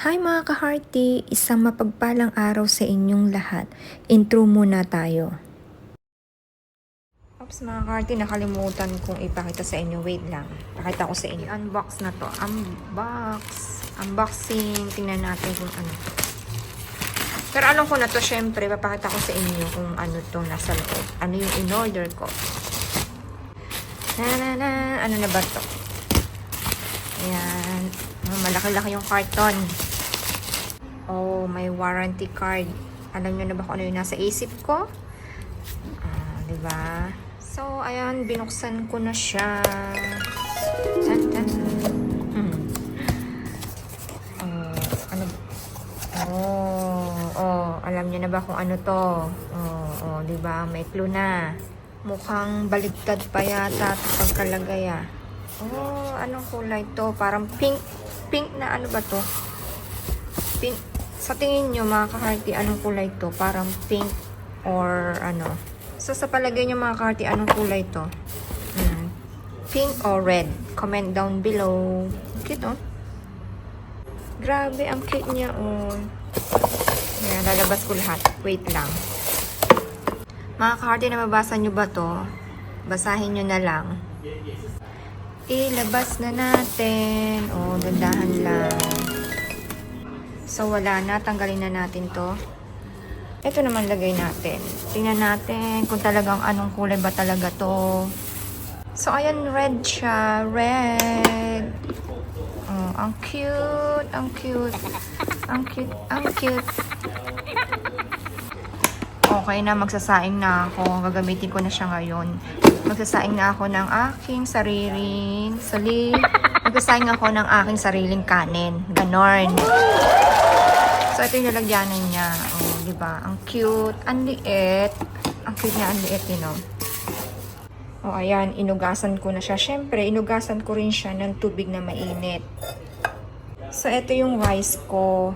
Hi mga ka-hearty! Isang mapagpalang araw sa inyong lahat. Intro muna tayo. Oops mga ka-hearty, nakalimutan kong ipakita sa inyo. Wait lang. Pakita ko sa inyo. Unbox na to. Unbox. Unboxing. Tingnan natin kung ano. Pero alam ko na to, syempre, papakita ko sa inyo kung ano to nasa loob. Ano yung in-order ko. Na na na. Ano na ba to? Ayan. Malaki-laki yung carton. Oh, may warranty card. Alam nyo na ba kung ano yung nasa isip ko? Ah, di ba? So, ayan, binuksan ko na siya. Tan, tan. Hmm. Oh, ano? Oh, oh, alam nyo na ba kung ano to? Oh, oh, di ba? May clue na. Mukhang baligtad pa yata ito pagkalagay ah. Oh, anong kulay to? Parang pink. Pink na ano ba to? Pink. Sa tingin nyo mga kaharti, anong kulay to? Parang pink or ano? So sa palagay nyo mga kaharti, anong kulay to? Hmm. Pink or red? Comment down below. Cute oh. Grabe, ang cute niya oh. Ayan, lalabas ko lahat. Wait lang. Mga kaharti, nababasa nyo ba to? Basahin nyo na lang. Ilabas na natin. Oh, dandahan lang. So, wala na. Tanggalin na natin to. Ito naman lagay natin. Tingnan natin kung talagang anong kulay ba talaga to. So, ayan, red siya. Red. Oh, ang cute. Ang cute. Ang cute. Ang cute. Okay na, magsasaing na ako. Gagamitin ko na siya ngayon. Magsasaing na ako ng aking sariling sali. Magsasaing ako ng aking sariling kanin. Ganon. So, ito yung lalagyanan niya. Oh, di ba? Ang cute. Ang liit. Ang cute niya, ang liit, you know. Oh, ayan. Inugasan ko na siya. Siyempre, inugasan ko rin siya ng tubig na mainit. So, ito yung rice ko.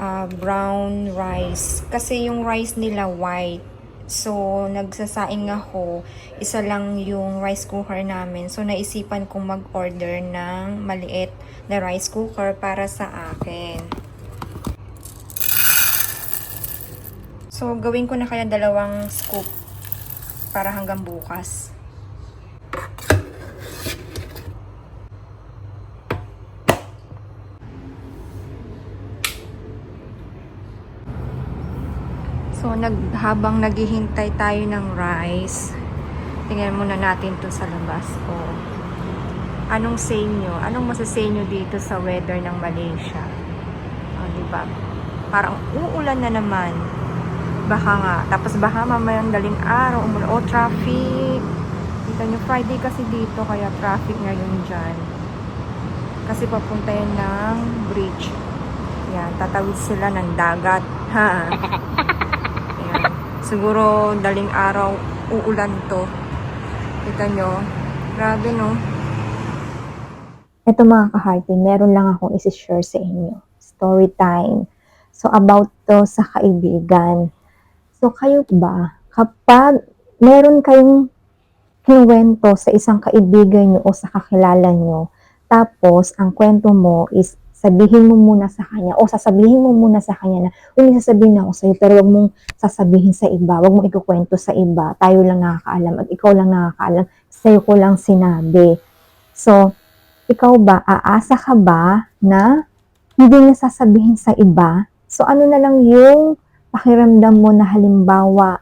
Ah, brown rice. Kasi yung rice nila white. So, nagsasaing ako. Isa lang yung rice cooker namin. So, naisipan kong mag-order ng maliit na rice cooker para sa akin. So, gawin ko na kaya dalawang scoop para hanggang bukas. So, nag, habang naghihintay tayo ng rice, tingnan muna natin to sa labas. O, anong say nyo? Anong masasay nyo dito sa weather ng Malaysia? O, di ba? Parang uulan na naman. Baka nga. Tapos baka mamayang daling araw, umulan. O, traffic. Kita nyo, Friday kasi dito, kaya traffic ngayon dyan. Kasi papunta yan ng bridge. Yan, tatawid sila ng dagat. Ha? Ayan. Siguro daling araw uulan to. Kita nyo. Grabe no. Ito mga ka-hearty, meron lang akong isi-share sa inyo. Story time. So, about to sa kaibigan. So, kayo ba, kapag meron kayong kinuwento sa isang kaibigan nyo o sa kakilala nyo, tapos ang kwento mo is sabihin mo muna sa kanya o sasabihin mo muna sa kanya na, uy, may sasabihin ako sa'yo, pero huwag mong sasabihin sa iba, huwag mong ikukwento sa iba, tayo lang nakakaalam at ikaw lang nakakaalam, sa'yo ko lang sinabi. So, ikaw ba, aasa ka ba na hindi niya sasabihin sa iba? So, ano na lang yung pakiramdam mo na halimbawa,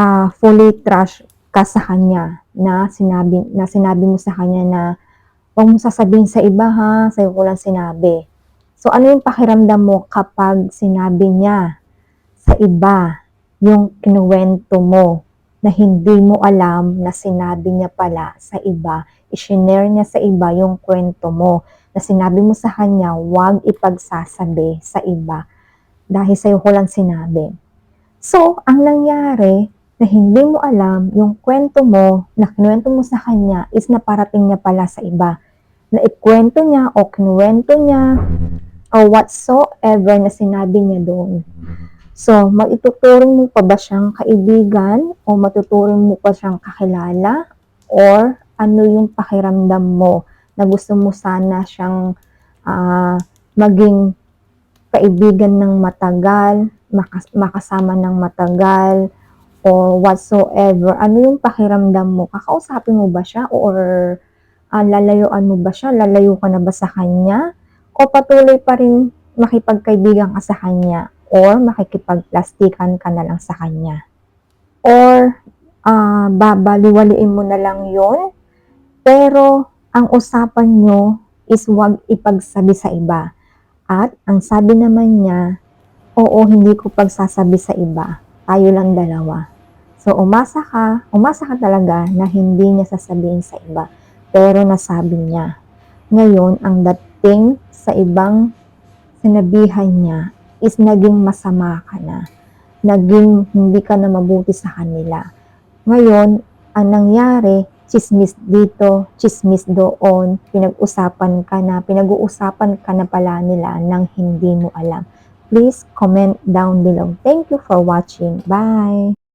ah fully trash ka sa kanya na sinabi, na sinabi mo sa kanya na huwag mo sasabihin sa iba ha, sa'yo ko lang sinabi. So, ano yung pakiramdam mo kapag sinabi niya sa iba yung kinuwento mo na hindi mo alam na sinabi niya pala sa iba, i-share niya sa iba yung kwento mo na sinabi mo sa kanya, huwag ipagsasabi sa iba dahil sa'yo ko lang sinabi. So, ang nangyari na hindi mo alam yung kwento mo na kinuwento mo sa kanya is naparating niya pala sa iba. Na ikwento niya o kinuwento niya o whatsoever na sinabi niya doon. So, maituturing mo pa ba siyang kaibigan o matuturing mo pa siyang kakilala or ano yung pakiramdam mo na gusto mo sana siyang ah, maging kaibigan ng matagal, makas- makasama ng matagal, or whatsoever, ano yung pakiramdam mo? Kakausapin mo ba siya or ah, lalayuan mo ba siya? Lalayo ka na ba sa kanya? O patuloy pa rin makipagkaibigan ka sa kanya? Or makikipagplastikan ka na lang sa kanya? Or ah, babaliwaliin mo na lang yon pero ang usapan nyo is wag ipagsabi sa iba. At ang sabi naman niya, oo, hindi ko pagsasabi sa iba. Tayo lang dalawa. So, umasa ka, umasa ka talaga na hindi niya sasabihin sa iba. Pero nasabi niya. Ngayon, ang dating sa ibang sinabihan niya is naging masama ka na. Naging hindi ka na mabuti sa kanila. Ngayon, ang nangyari, chismis dito, chismis doon, pinag-usapan ka na, pinag-uusapan ka na pala nila nang hindi mo alam. Please comment down below. Thank you for watching. Bye!